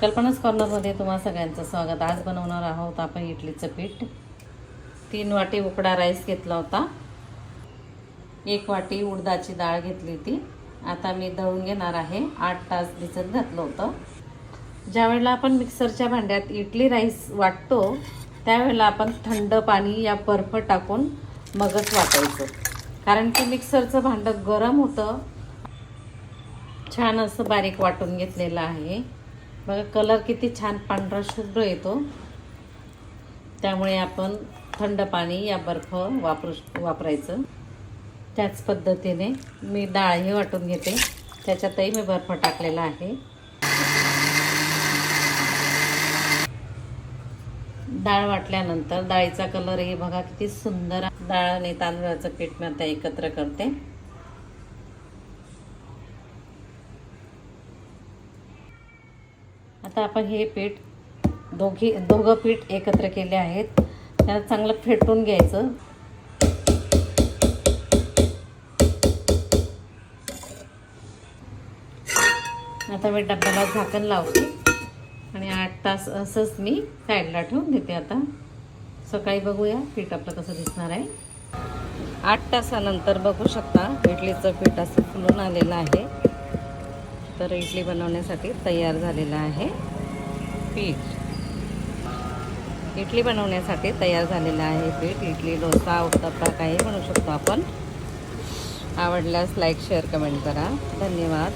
कल्पनाच कॉर्नरमध्ये तुम्हा सगळ्यांचं स्वागत. आज बनवणार आहोत आपण इडलीचं पीठ. तीन वाटी उकडा राईस घेतला होता. एक वाटी उडदाची डाळ घेतली होती. आता मी दळून घेणार आहे. आठ तास भिजत घातलं होतं. ज्यावेळेला आपण मिक्सरच्या भांड्यात इडली राईस वाटतो त्यावेळेला आपण थंड पाणी या बर्फ टाकून मगच वाटायचं. कारण की मिक्सरचं भांडं गरम होतं. छान असं बारीक वाटून घेतलेलं आहे. बघा कलर किती छान पांढरा शुभ्र येतो. त्यामुळे आपण थंड पाणी या बर्फ वापरू वापरायचं. त्याच पद्धतीने मी डाळही वाटून घेते. त्याच्यातही मी बर्फ टाकलेला आहे. डाळ वाटल्यानंतर डाळीचा कलर हे बघा किती सुंदर. डाळ आणि तांदळाचं पीठ मी आता एकत्र करते. आता आपण हे पीठ दोघी दोघं पीठ एकत्र केले आहेत. त्याला चांगलं फेटून घ्यायचं. आता मी डब्याला झाकण लावते. आणि आठ तास असंच मी साईडला ठेवून देते आता. सकाळी बघूया पीठ आपलं कसं दिसणार आहे. आठ तासानंतर बघू शकता इडलीचं पीठ असं फुलून आलेलं आहे. तर इडली बनवण्यासाठी तयार झालेलं आहे. पीठ. इडली बनवण्यासाठी तयार झालेलं आहे पीठ. इडली डोसा उत्तप्पा काही म्हणू शकतो आपण. आवडल्यास लाईक शेअर कमेंट करा. धन्यवाद.